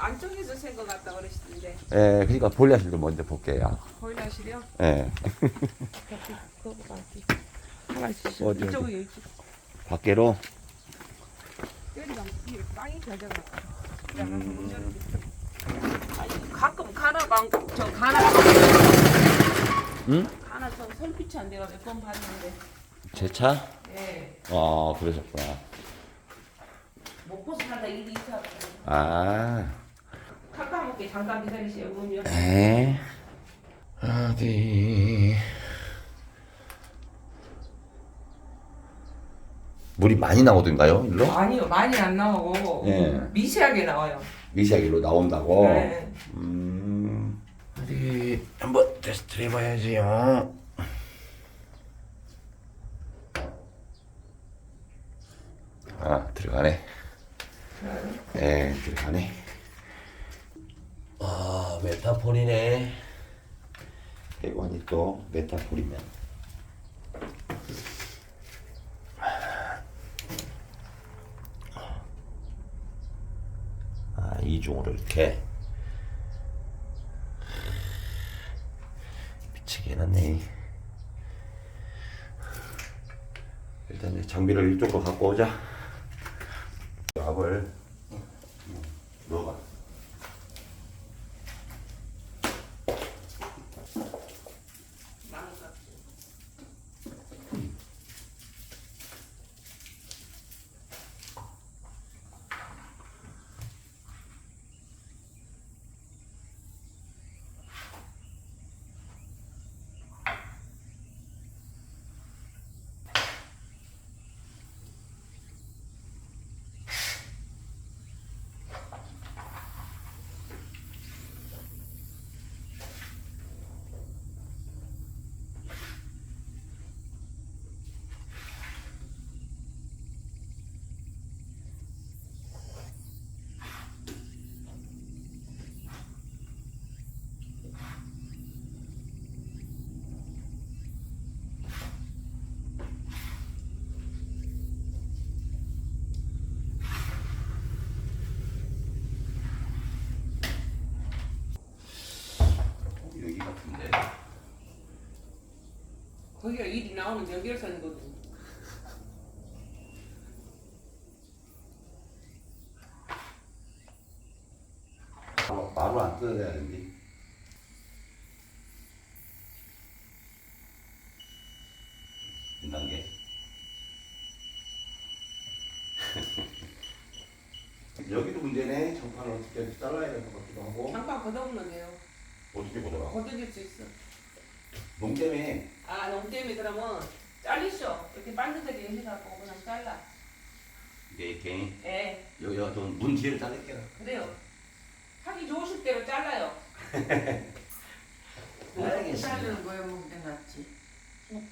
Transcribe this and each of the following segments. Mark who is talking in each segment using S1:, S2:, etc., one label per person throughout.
S1: 안쪽에서 센것 같다 그러시던데
S2: 예, 그러니까 볼야실도 먼저 볼게요.
S1: 보일러실이요?
S2: 예.
S1: 하나 주시죠
S2: 어디,
S1: 이쪽은 여기
S2: 밖으로.
S1: 이 땅이 아니 가끔 가나방 저 가나
S2: 응?
S1: 가나 저안 돼가 몇 번 봤는데
S2: 제 차?
S1: 예
S2: 아, 그러셨구나.
S1: 먹고 살다 일이 있어
S2: 아.
S1: 먹게 잠깐 기다리세요 문요
S2: 에? 어디? 물이 많이 나오던가요, 일로?
S1: 아니요 많이 안 나오고
S2: 예.
S1: 미세하게 나와요
S2: 미세하게로 나온다고?
S1: 네.
S2: 음. 어디, 한번 테스트 해봐야지요. 아, 들어가네. 네, 들어가네. 아, 메타폴이네. 배관이 또 메타폴이면. 아, 이중으로 이렇게. 미치게 해놨네. 일단 장비를 이쪽으로 갖고 오자. 압을
S1: 거기가 일이 나오는 연결선이거든
S2: 바로, 바로 안 뜯어야 되는데. 몇 단계? 여기도 문제네. 장판을 어떻게 잘라야 될 것 같기도 하고.
S1: 잠깐 걷어보면 돼요
S2: 어떻게 보더라.
S1: 걷어질 수 있어
S2: 농 때문에
S1: 아 너무 때문에 그러면 잘리셔 이렇게 반듯하게 해갖고 그냥 잘라
S2: 이게 이렇게
S1: 예
S2: 여기 문 뒤를 자를게요.
S1: 그래요 하기 좋으실 대로 잘라요
S2: 알겠습니다.
S3: 자르는 거야 먹게 낫지.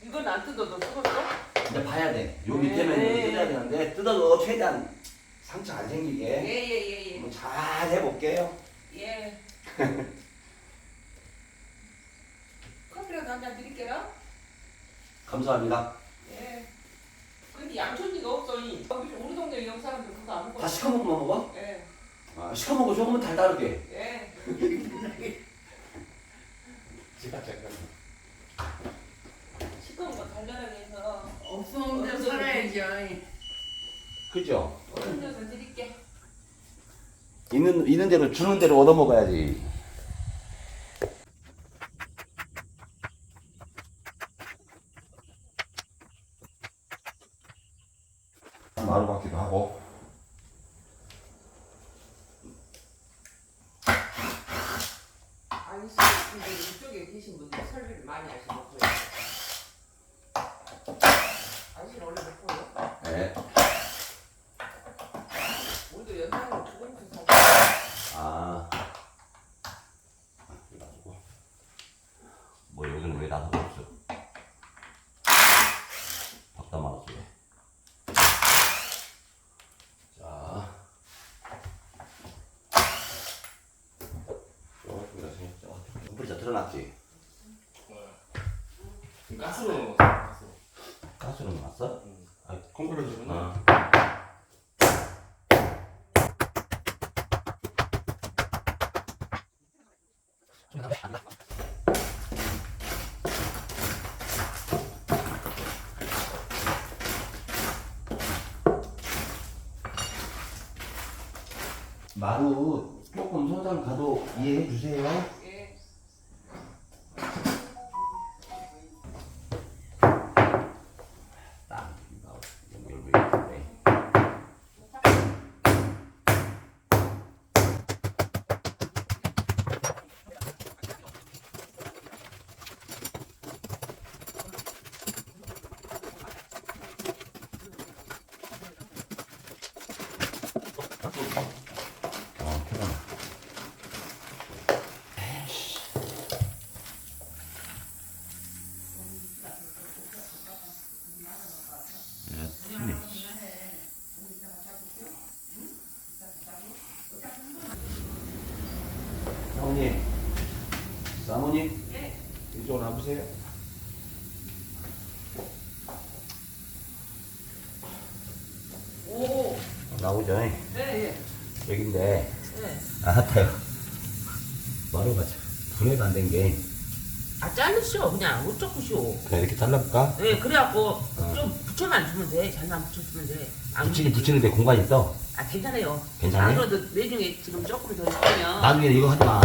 S1: 이건 안 뜯어도 썩었어?
S2: 이제 봐야 돼. 요
S1: 네.
S2: 밑에는 뜯어야 되는데 뜯어도 최대한 상처 안 생기게
S1: 예예예 예
S2: 한번 잘 해볼게요.
S1: 예. 커피라도 한 잔 드릴게요.
S2: 감사합니다.
S1: 예. 근데 양촌이가 없어. 이. 여기 우리 동네 영 사람들 그거 안 먹어.
S2: 다 시커먼 것만 먹어?
S1: 예.
S2: 아, 시커먼 거 조금은 달달하게.
S1: 예. 시꺼먼 거 달달하게 해서
S3: 없으면 데 살아야지.
S2: 그죠?
S1: 음료수 드릴게.
S2: 있는 있는 대로 주는 대로 얻어 먹어야지. 마루 같기도 하고.
S1: 아니 근데 이쪽에 계신 분들 설비를 많이 하시고 그래요. 당신 원래 못 보여?
S2: 네.
S1: 우리도 연상으로 조금씩 사고.
S2: 아. 그래가지고 뭐 여기는 왜 나도 없어? 박다 말았어 왜? 자. 조금이라 생겼죠. 드러났지?
S4: 가스로 넣었어. 가스로.
S2: 가스로 넣었어? 아,
S4: 콩쿠르 주구나.
S2: 어. 마루 조금 손상 가도 이해해 주세요. 나오죠?
S1: 네. 예.
S2: 여긴데,
S1: 네.
S2: 아, 타요. 마루가 분해가 안 된 게,
S1: 아 자르시오 그냥 어쩌고시오.
S2: 그냥 이렇게 잘라볼까?
S1: 네 그래갖고 좀 붙여만 주면 돼. 잘만 붙여주면 돼. 안
S2: 붙이긴 붙이는데 공간 있어.
S1: 아 괜찮아요.
S2: 괜찮아요?
S1: 안 그래도 내중에 지금 조금 더 있으면
S2: 나중에 이거 하지 마.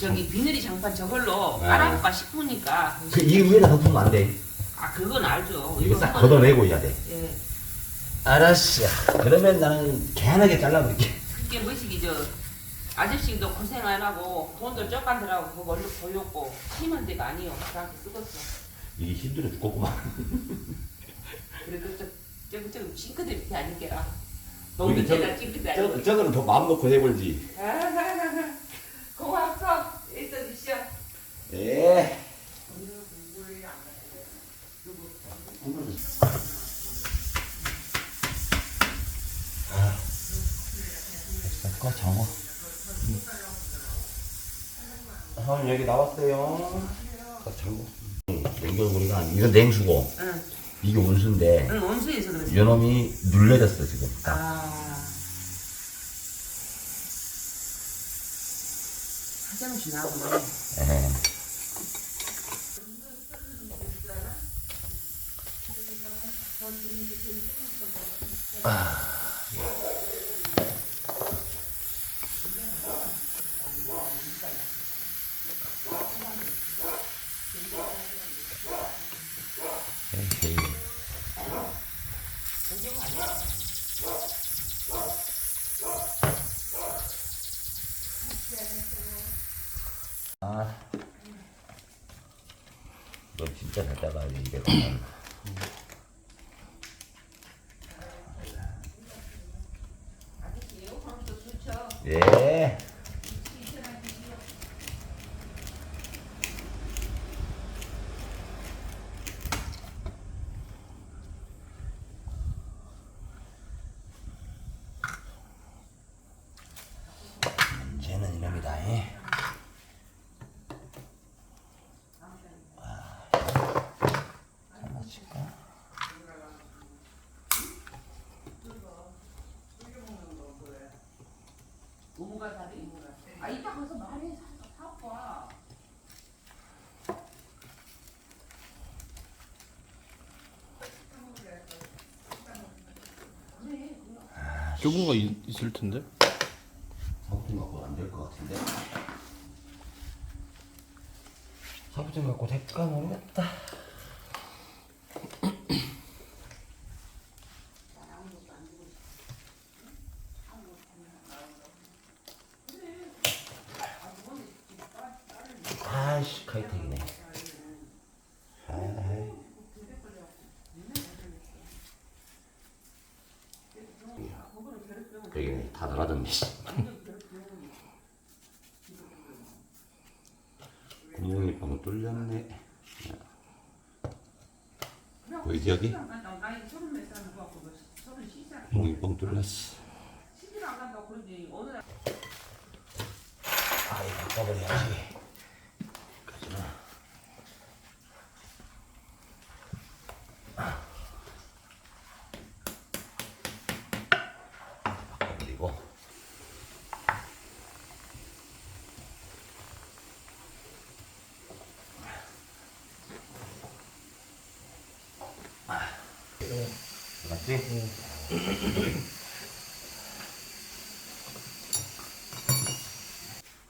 S1: 저기 비늘이 장판 저걸로
S2: 네.
S1: 깔아볼까 싶으니까.
S2: 그, 이 위에다 덮으면 안 돼.
S1: 아 그건 알죠.
S2: 이거 싹 걷어내고 해야 돼.
S1: 예.
S2: 알았어. 그러면 나는 개하게 잘라볼게.
S1: 그게 뭐시기 저 아저씨도 고생 안 하고 돈도 적간 들하고 그거 얼른 벌렸고 힘은 데가 아니요. 나한테 쓰겠어.
S2: 이게 힘들어 죽겠구만.
S1: 그래 그저 저기 저기 싱크대 밑에 아니게라.
S2: 근데
S1: 너무 밑에다 싱크대 아니고.
S2: 저, 저거는 더 마음 놓고 해볼지.
S1: 고맙소. 있어 주시오.
S2: 예. 형 여기 나왔어요. 꺼 정어. 냉겨구리가 이건 냉수고
S1: 응.
S2: 이게 온수인데
S1: 응 원수에서 그랬어.
S2: 요놈이 눌려졌어 지금. 딱.
S1: 아. 화장실 나오네.
S2: 예. 에헤이. 아, 너 진짜 돼 이래 가면. 예. 문제는 이놈이다. 예. 장난칠까?
S1: 우무가 다리. 아 이따 가서 말해 사고 와.
S4: 좁은 거 있, 있을 텐데.
S2: 사부팅 갖고 안 될 것 같은데. 사부팅 갖고 될까 모르겠다. 아이씨 카이팅이네. 아이. 여기네 다 나가던데. 구멍이 뻥 뚫렸네. 보이지 여기? 구멍이 뻥 뚫렸어. 아이 바꿔버려야지. 가지마. 바꿔버리고. 그치?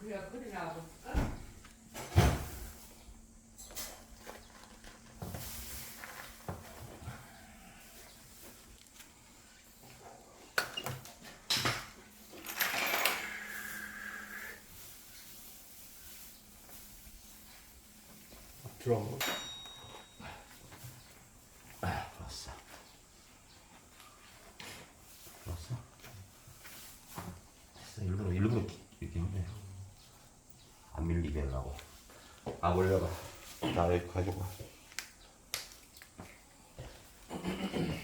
S1: 그래 볼까?
S5: 드럼.
S2: 아, 좋았어. 좋았어. 됐어. 일부러 일부러 이렇게 했네. 안 밀리게 하려고. 아 올려봐.
S4: 나 여기 가지고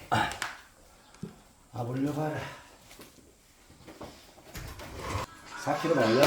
S4: 와. 아 올려봐라 4kg만 올려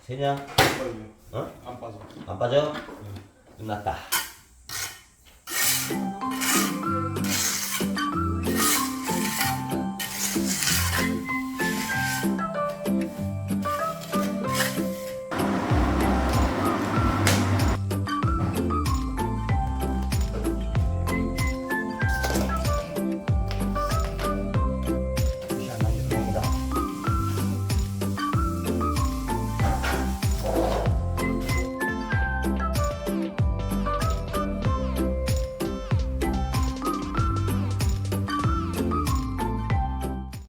S2: 세냐? 어?
S4: 안 빠져
S2: 안 빠져? 끝났다.